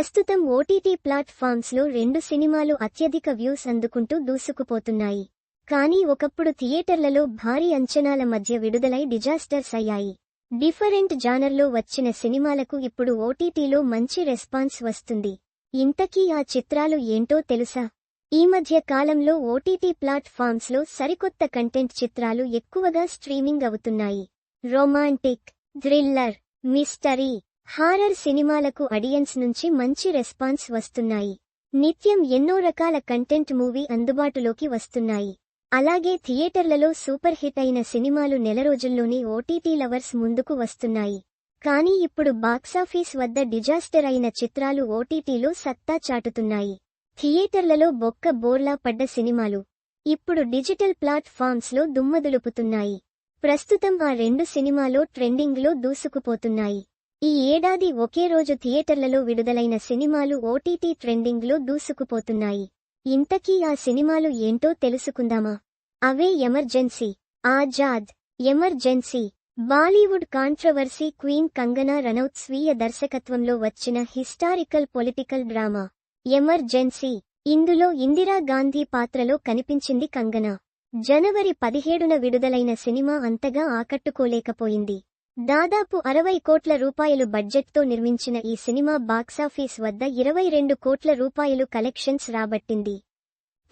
ప్రస్తుతం ఓటీటీ ప్లాట్ఫామ్స్లో రెండు సినిమాలు అత్యధిక వ్యూస్ అందుకుంటూ దూసుకుపోతున్నాయి. కానీ ఒకప్పుడు థియేటర్లలో భారీ అంచనాల మధ్య విడుదలై డిజాస్టర్స్ అయ్యాయి. డిఫరెంట్ జానర్లో వచ్చిన సినిమాలకు ఇప్పుడు ఓటీటీలో మంచి రెస్పాన్స్ వస్తుంది. ఇంతకీ ఆ చిత్రాలు ఏంటో తెలుసా? ఈ మధ్య కాలంలో ఓటీటీ ప్లాట్ఫామ్స్లో సరికొత్త కంటెంట్ చిత్రాలు ఎక్కువగా స్ట్రీమింగ్ అవుతున్నాయి. రొమాంటిక్ థ్రిల్లర్ మిస్టరీ హారర్ సినిమాలకు అడియన్స్ నుంచి మంచి రెస్పాన్స్ వస్తున్నాయి. నిత్యం ఎన్నో రకాల కంటెంట్ మూవీ అందుబాటులోకి వస్తున్నాయి. అలాగే థియేటర్లలో సూపర్ హిట్ అయిన సినిమాలు నెల రోజుల్లోనే ఓటీటీ లవర్స్ ముందుకు వస్తున్నాయి. కానీ ఇప్పుడు బాక్సాఫీస్ వద్ద డిజాస్టర్ అయిన చిత్రాలు ఓటీటీలో సత్తా చాటుతున్నాయి. థియేటర్లలో బొక్క బోర్లా పడ్డ సినిమాలు ఇప్పుడు డిజిటల్ ప్లాట్ఫామ్స్లో దుమ్మదులుపుతున్నాయి. ప్రస్తుతం ఆ రెండు సినిమాలో ట్రెండింగ్లో దూసుకుపోతున్నాయి. ఈ ఏడాది ఒకే రోజు థియేటర్లలో విడుదలైన సినిమాలు ఓటీటీ ట్రెండింగ్లో దూసుకుపోతున్నాయి. ఇంతకీ ఆ సినిమాలు ఏంటో తెలుసుకుందామా? అవే emergency. Azad emergency. Bollywood controversy queen Kangana Ranaut స్వీయ దర్శకత్వంలో వచ్చిన హిస్టారికల్ పొలిటికల్ డ్రామా. ఎమర్జెన్సీ. ఇందులో ఇందిరా గాంధీ పాత్రలో కనిపించింది కంగనా. జనవరి పదిహేడున విడుదలైన సినిమా అంతగా ఆకట్టుకోలేకపోయింది. దాదాపు అరవై కోట్ల రూపాయలు బడ్జెట్తో నిర్మించిన ఈ సినిమా బాక్సాఫీస్ వద్ద ఇరవై రెండు కోట్ల రూపాయలు కలెక్షన్స్ రాబట్టింది.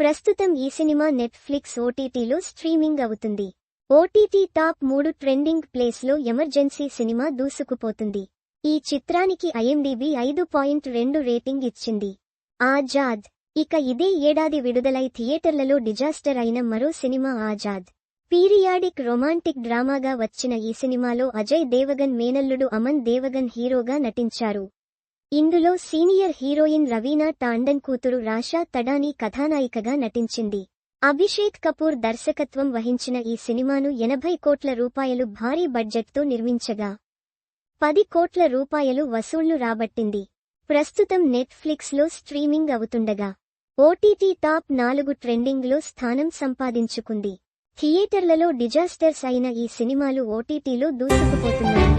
ప్రస్తుతం ఈ సినిమా నెట్ఫ్లిక్స్ ఓటీటీలో స్ట్రీమింగ్ అవుతుంది. ఓటీటీ టాప్ మూడు ట్రెండింగ్ ప్లేస్లో ఎమర్జెన్సీ సినిమా దూసుకుపోతుంది. ఈ చిత్రానికి ఐఎండిబి ఐదు పాయింట్ రెండు రేటింగ్ ఇచ్చింది. ఆజాద్. ఇక ఇదే ఏడాది విడుదలై థియేటర్లలో డిజాస్టర్ అయిన మరో సినిమా ఆజాద్. పీరియాడిక్ రొమాంటిక్ డ్రామాగా వచ్చిన ఈ సినిమాలో అజయ్ దేవగన్ మేనల్లుడు అమన్ దేవగన్ హీరోగా నటించారు. ఇందులో సీనియర్ హీరోయిన్ రవీనా టాండన్ కూతురు రాషా తడానీ కథానాయికగా నటించింది. అభిషేక్ కపూర్ దర్శకత్వం వహించిన ఈ సినిమాను ఎనభై కోట్ల రూపాయలు భారీ బడ్జెట్తో నిర్మించగా పది కోట్ల రూపాయలు వసూళ్ళు రాబట్టింది. ప్రస్తుతం నెట్ఫ్లిక్స్లో స్ట్రీమింగ్ అవుతుండగా ఓటీటీ టాప్ నాలుగు ట్రెండింగ్లో స్థానం సంపాదించుకుంది. థియేటర్లలో డిజాస్టర్స్ అయిన ఈ సినిమాలు ఓటీటీలో దూసుకుపోతున్నాయి.